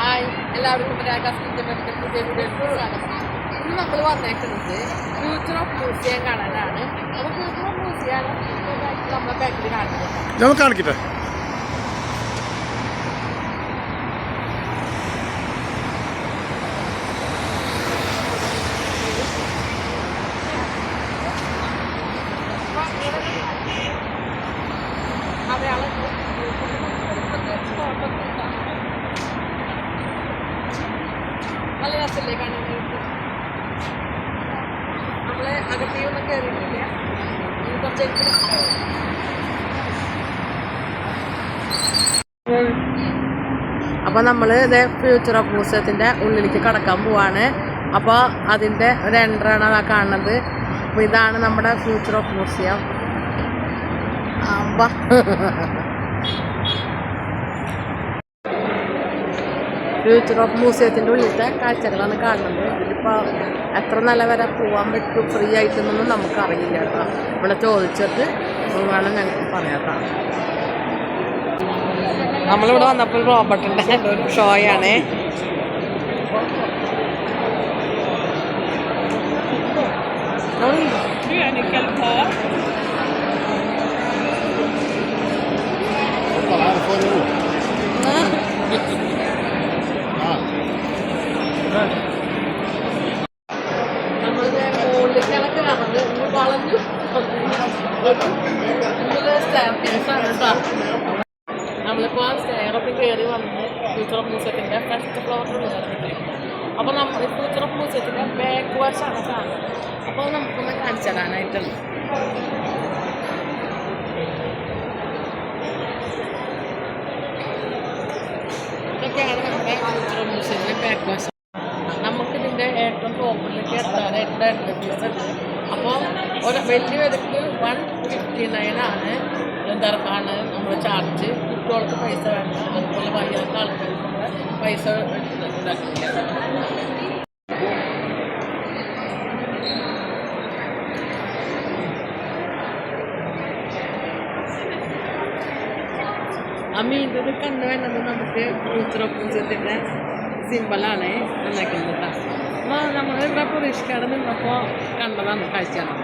Hi. എല്ലാവർക്കും ഇന്ന് നമ്മൾ വന്നേക്കുന്നത് ഫ്യൂച്ചർ ഓഫ് മ്യൂസിയം കാണാനാണ്. അപ്പോൾ ഫ്യൂച്ചർ ഓഫ് മ്യൂസിയം നമ്മുടെ ബാക്കിൽ കാണുന്നത്. നമുക്ക് കാണിക്കട്ടെ? വേണ്ടി നമ്മളെ അകത്തേക്കൊന്നും കയറിയിട്ടില്ല ഇനി കുറച്ചേക്ക് അപ്പോൾ നമ്മൾ ഇത് ഫ്യൂച്ചർ ഓഫ് മ്യൂസിയത്തിന്റെ ഉള്ളിലേക്ക് കടക്കാൻ പോവാണ്. അപ്പോൾ അതിന്റെ ഒരു എൻട്രാണ് ആ കാണുന്നത്. അപ്പോൾ ഇതാണ് നമ്മുടെ ഫ്യൂച്ചർ ഓഫ് മ്യൂസിയം അമ്പ. ഫ്യൂച്ചർ ഓഫ് മ്യൂസിയത്തിന്റെ ഉള്ളിലത്തെ കാഴ്ചകളാണ് കാണുന്നത്. ഇതിലിപ്പോൾ എത്ര നില വരെ പോകാൻ പറ്റും? ഫ്രീ ആയിട്ടൊന്നും നമുക്കറിയില്ല കേട്ടോ. ഇവിടെ ചോദിച്ചിട്ട് വേണം ഞങ്ങൾക്ക് പറയാം നമ്മളിവിടെ വന്നപ്പോൾ റോബർട്ടിന്റെ ഷോയാണ് നമ്മളിത് നമ്മളിപ്പോൾ സ്റ്റെയറൊക്കെ കയറി വന്ന് ഫ്യൂച്ചർ ഓഫ് മ്യൂസിയത്തിന്റെ ഫസ്റ്റ് ഫ്ലോറിൽ കയറിയിട്ട് അപ്പോൾ നമ്മൾ ഫ്യൂച്ചർ ഓഫ് മ്യൂസിയത്തിന്റെ ബാക്ക് വശമാണ് കാണുന്നത് അപ്പോൾ നമുക്കൊന്ന് കാണിച്ചു തരാനായിട്ടുണ്ട് ഇതൊക്കെയാണ് നമ്മുടെ ഫ്യൂച്ചർ ഓഫ് മ്യൂസിയത്തിന്റെ ബാക്ക് വശം നമുക്കിതിന്റെ ഏറ്റവും ടോപ്പിലേക്ക് എത്താനായിട്ടുള്ള എൻട്രി ഫീസ് ഉണ്ട്. അപ്പോൾ ഒരു വലിയ വിലക്ക് വൺ ഫിഫ്റ്റി നയൻ ആണ്. എന്താണ് നമ്മൾ ചാർജ് കുട്ടികൾക്ക് പൈസ വേണ്ട. അതുപോലെ വയ്യാത്ത ആൾക്കാർക്ക് പൈസ ഉണ്ടാക്കില്ല. ആ മീന്റെ കണ്ടു വേണ്ടത് നമുക്ക് ഓഫ് മ്യൂസിയത്തിന്റെ സിമ്പിളാണ് ഉണ്ടാക്കുന്നത് കേട്ടോ ഇവിടെ പ്രതീക്ഷിക്കാതെ നിന്നപ്പോൾ കണ്ടതാണ് കാഴ്ചയാണ്.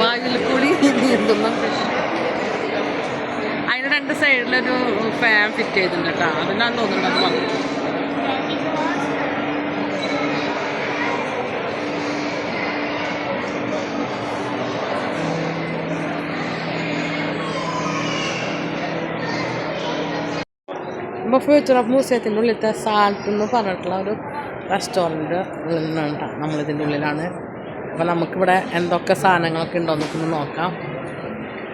വായിൽ കൂടി നീന്തുന്ന അതിന് രണ്ട് സൈഡിലൊരു ഫാൻ ഫിറ്റ് ചെയ്തിട്ടുണ്ട് കേട്ടോ. അതിനാണ് തോന്നുന്നുണ്ട് അത് ഇപ്പോൾ ഫ്യൂച്ചർ ഓഫ് മ്യൂസിയത്തിന്റെ ഉള്ളിലത്തെ സാൾട്ട് എന്ന് പറഞ്ഞിട്ടുള്ള ഒരു റെസ്റ്റോറന്റ് ഉള്ളിലാണ് കേട്ടോ നമ്മളിതിന്റെ ഉള്ളിലാണ്. അപ്പോൾ നമുക്കിവിടെ എന്തൊക്കെ സാധനങ്ങളൊക്കെ ഉണ്ടോ എന്നൊക്കെ നോക്കാം.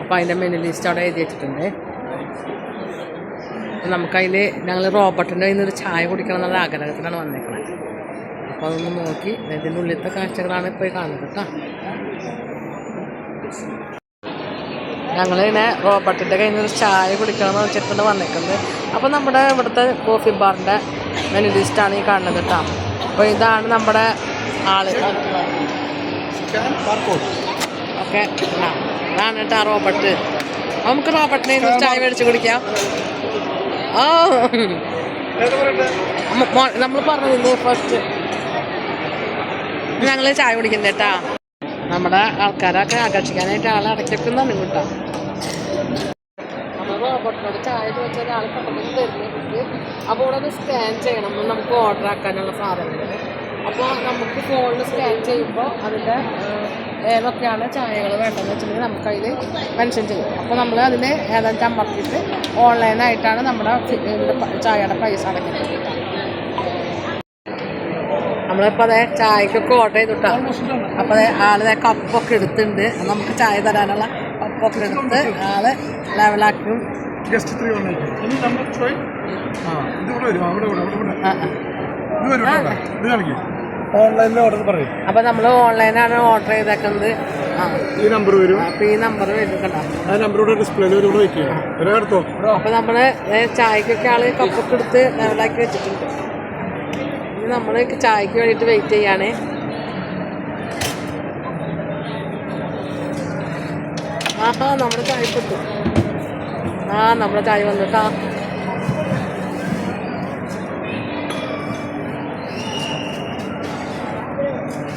അപ്പോൾ അതിന്റെ മെനു ലിസ്റ്റ് അവിടെ എഴുതി വെച്ചിട്ടുണ്ട്. അപ്പോൾ നമുക്കതിൽ ഞങ്ങൾ റോബർട്ടിന്റെ കയ്യിൽ നിന്ന് ഒരു ചായ കുടിക്കണം എന്നുള്ള ആഗ്രഹത്തിലാണ് വന്നേക്കുന്നത് അപ്പോൾ അതൊന്ന് നോക്കി. ഇതിന്റെ ഉള്ളിലത്തെ കാഴ്ചകളാണ് ഇപ്പോൾ കാണുന്നത് കേട്ടോ. ഞങ്ങളിങ്ങനെ റോബർട്ടിന്റെ കയ്യിൽ നിന്ന് ഒരു ചായ കുടിക്കണമെന്ന് വെച്ചിട്ടാണ് വന്നേക്കുന്നത്. അപ്പോൾ നമ്മുടെ ഇവിടുത്തെ കോഫി ബാറിന്റെ മെനു ലിസ്റ്റാണ് ഈ കാണുന്നത് കേട്ടോ അപ്പോൾ ഇതാണ് നമ്മുടെ ആൾ. ഓക്കെ. ഇതാണ് കേട്ടോ റോബർട്ട്. റോബട്ട് നമുക്ക് റോബർട്ടിനെ ഇന്ന് ചായ മേടിച്ച് കുടിക്കാം. ഓ നമ്മൾ പറഞ്ഞില്ലേ ഫസ്റ്റ് ഞങ്ങൾ ചായ കുടിക്കുന്നത് കേട്ടാ നമ്മുടെ ആൾക്കാരൊക്കെ ആകർഷിക്കാനായിട്ട് ആളെ അടയ്ക്കുന്നുണ്ട് കേട്ടോ റോബോട്ടിനോട് ചായ ചോദിച്ചാൽ ആൾ പെട്ടെന്ന് തരുന്നത് അപ്പോൾ ഇവിടെ അത് സ്കാൻ ചെയ്യണം. നമുക്ക് ഓർഡർ ആക്കാനുള്ള സാധനങ്ങൾ. അപ്പോൾ നമുക്ക് ഫോണിൽ സ്കാൻ ചെയ്യുമ്പോൾ അതിന്റെ ഏതൊക്കെയാണ് ചായകൾ വേണ്ടതെന്ന് വെച്ചിട്ടുണ്ടെങ്കിൽ നമുക്കതിൽ മെൻഷൻ ചെയ്യും. അപ്പോൾ നമ്മൾ അതിൽ ഏതാണ്ട് അമർത്തിയിട്ട് ഓൺലൈനായിട്ടാണ് നമ്മുടെ ചായയുടെ പൈസ അടയ്ക്കുന്നത്. നമ്മളിപ്പോൾ അതെ ചായക്കൊക്കെ ഓർഡർ ചെയ്തിട്ടാ. അപ്പോൾ അതെ ആളിതെ കപ്പൊക്കെ എടുത്തിട്ടുണ്ട്. നമുക്ക് ചായ തരാനുള്ള കപ്പൊക്കെ എടുത്ത് ആൾ ലെവലാക്കും ഗസ്റ്റ് ത്രീ വൺ ഇനി നമ്മൾ ചോയ് ആ ഇത് ഇവിടെ വരും. അവിടെ ഇവിടെ അവിടെ ഇവിടെ. ഇത് വരും ഇവിടെ ഇത് കാണിക്കും. ഓൺലൈനിൽ ഓർഡർ പറയും. അപ്പൊ നമ്മൾ ഓൺലൈനാണ് ഓർഡർ ചെയ്തേക്കുന്നത്. ആ. ഈ നമ്പർ വരും. അപ്പോൾ ഈ നമ്പർ വരുന്നുണ്ടോ ആ നമ്പർ ഡിസ്പ്ലേയിൽ വരും ഇവിടെ വയ്ക്കുക ഒരേ എടുത്തോ? അപ്പോൾ നമ്മൾ ചായക്കൊക്കെ ആൾ കപ്പൊക്കെ എടുത്ത് ലെവലാക്കി വെച്ചിട്ടുണ്ട്. ഇനി നമ്മൾ ചായക്ക് വേണ്ടിട്ട് വെയിറ്റ് ചെയ്യാണ്. ആഹാ നമ്മുടെ ചായ കിട്ടും ആ നമ്മുടെ ചായ വന്നു കേട്ടാ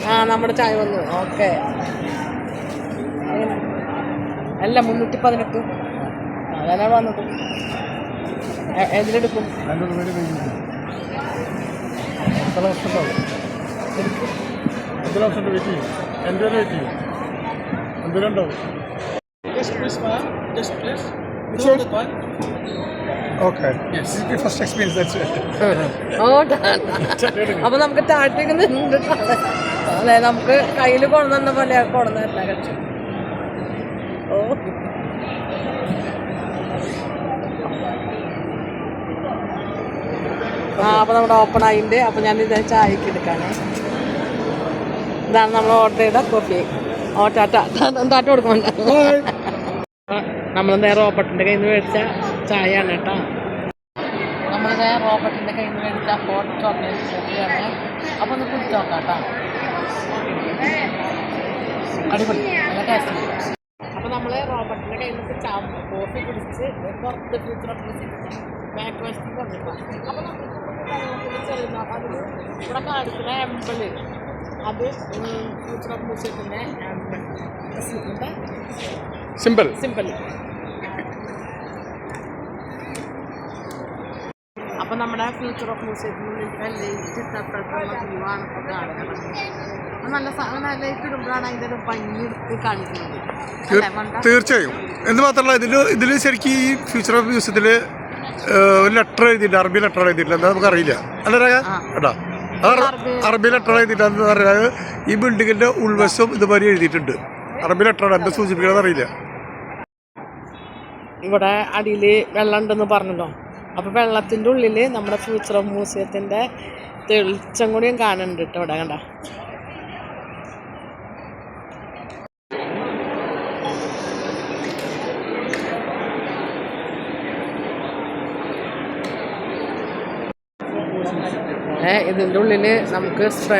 ആ നമ്മുടെ ചായ വന്നു. ഓക്കെ. അല്ല മുന്നൂറ്റി പതിനെട്ട് അതന്നെ വന്നത്. എ- എന്തിനെടുക്കും? എന്റെ ഒരു പേര് കഴിഞ്ഞു എത്ര വർഷം ഉണ്ടാവും എത്ര വർഷം വെയിറ്റ് ചെയ്യും? എന്റെ വെയിറ്റ് ചെയ്യും? എന്തെങ്കിലും ഓക്കെ ഫസ്റ്റ് എക്സ്പീരിയൻസ് ദാറ്റ്സ് ഓ അപ്പൊ നമുക്ക് താഴത്തേക്ക് അതെ നമുക്ക് കയ്യിൽ കൊണ്ടുവന്ന പോലെ കൊണ്ടുവന്നല്ല കഴിച്ചു ഓ ആ അപ്പൊ നമ്മുടെ ഓപ്പൺ ആയിണ്ട് അപ്പൊ ഞാൻ ഇത് ചായക്ക് എടുക്കാനേ ഇതാണ് നമ്മൾ ഓർഡർ ചെയ്ത കോഫി ഓ ടാറ്റ ടാറ്റ കൊടുക്കണ്ട നമ്മളിതേ റോബർട്ടിന്റെ കയ്യിൽ നിന്ന് മേടിച്ച ചായയാണ് കേട്ടോ. നമ്മളിത് റോബർട്ടിന്റെ കയ്യിൽ നിന്ന് മേടിച്ച ഹോട്ട് ചോക്ലേറ്റ് കോഫിയാണ് അപ്പൊ ഒന്ന് കുടിച്ച് നോക്കാം കേട്ടോ. അടിപൊളി നല്ല ടേസ്റ്റ് അപ്പൊ നമ്മൾ റോബർട്ടിന്റെ കയ്യിൽ നിന്ന് കോഫി കുടിച്ച് പുറത്ത് നമ്മൾ അതിൽ ഇവിടെ കാണിക്കുന്ന എമ്പൽ അത് ഫ്യൂച്ചർ ഓഫ് മ്യൂസിയത്തിന്റെ എന്താ സിമ്പിൾ സിമ്പിൾ അപ്പൊ നമ്മുടെ ഫ്യൂച്ചർ ഓഫ് മ്യൂസിയത്തിനുള്ളിൽ ലൈറ്റ് ഇട്ടപ്പോഴത്തുള്ള വ്യൂ ആണ് കാണുന്നത് നല്ല നല്ല ലൈറ്റ് ഇടുമ്പോഴാണ് അതിന്റെ ഒരു ഭംഗി എടുത്ത് കാണിക്കുന്നത്. തീർച്ചയായും. എന്ന് മാത്രമല്ല ഇതിൽ ഇതിൽ ശരിക്കും ഈ ഫ്യൂച്ചർ ഓഫ് മ്യൂസിയത്തിൽ ഒരു ലെറ്റർ എഴുതിയില്ല അറബി ലെറ്റർ എഴുതിയില്ല എന്താ നമുക്കറിയില്ല അല്ല. കേട്ടാ അറബി. ലെറ്റർ എഴുതിയില്ല എന്ന് പറഞ്ഞാൽ ഈ ബിൽഡിങ്ങിന്റെ ഉൾവശം ഇതുമാതിരി എഴുതിയിട്ടുണ്ട്. അറബി ലെറ്ററാണ് എന്താ സൂചിപ്പിക്കണമെന്ന് അറിയില്ല. ഇവിടെ അടിയിൽ വെള്ളം ഉണ്ടെന്ന് പറഞ്ഞല്ലോ. അപ്പോൾ വെള്ളത്തിന്റെ ഉള്ളിൽ നമ്മുടെ ഫ്യൂച്ചർ ഓഫ് മ്യൂസിയത്തിന്റെ തെളിച്ചം കൂടിയും കാണുന്നുണ്ട് കേട്ടോ ഇവിടെ കണ്ട? ഇതിന്റെ ഉള്ളിൽ നമുക്ക് സ്പ്രേ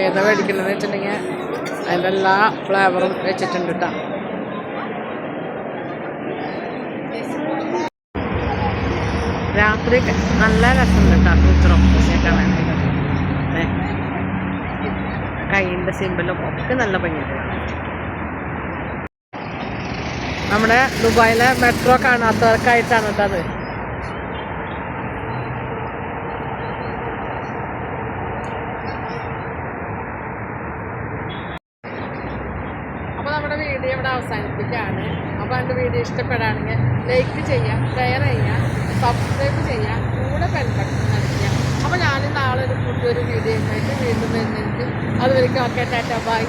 ഏതാ മേടിക്കണമെന്ന് വെച്ചിട്ടുണ്ടെങ്കിൽ അതിന്റെ എല്ലാ ഫ്ലേവറും വെച്ചിട്ടുണ്ട് കേട്ടോ. രാത്രി നല്ല രസമുണ്ട് കേട്ടോ ഉത്തരം കാണാനായിട്ട് വേണ്ടത് കൈയിന്റെ സിമ്പിളും ഒക്കെ നല്ല ഭംഗിയുണ്ട് നമ്മുടെ ദുബായിലെ മെട്രോ കാണാത്തവർക്കായിട്ടാണ് കേട്ടോ അത് അപ്പോൾ നമ്മുടെ വീഡിയോ ഇവിടെ അവസാനിപ്പിക്കുകയാണ്. അപ്പോൾ എന്റെ വീഡിയോ ഇഷ്ടപ്പെടുകയാണെങ്കിൽ ലൈക്ക് ചെയ്യാം ഷെയർ ചെയ്യാം സബ്സ്ക്രൈബ് ചെയ്യാം കൂടെ ബെൽബട്ടൺ നൽകുക അപ്പോൾ ഞാൻ നാളെ ഒരു പുതിയൊരു വീഡിയോ ആയിട്ട് വീണ്ടും വരുന്നതായിരിക്കും. അതുവരെയ്ക്കും ഓക്കെ ടാറ്റ ബൈ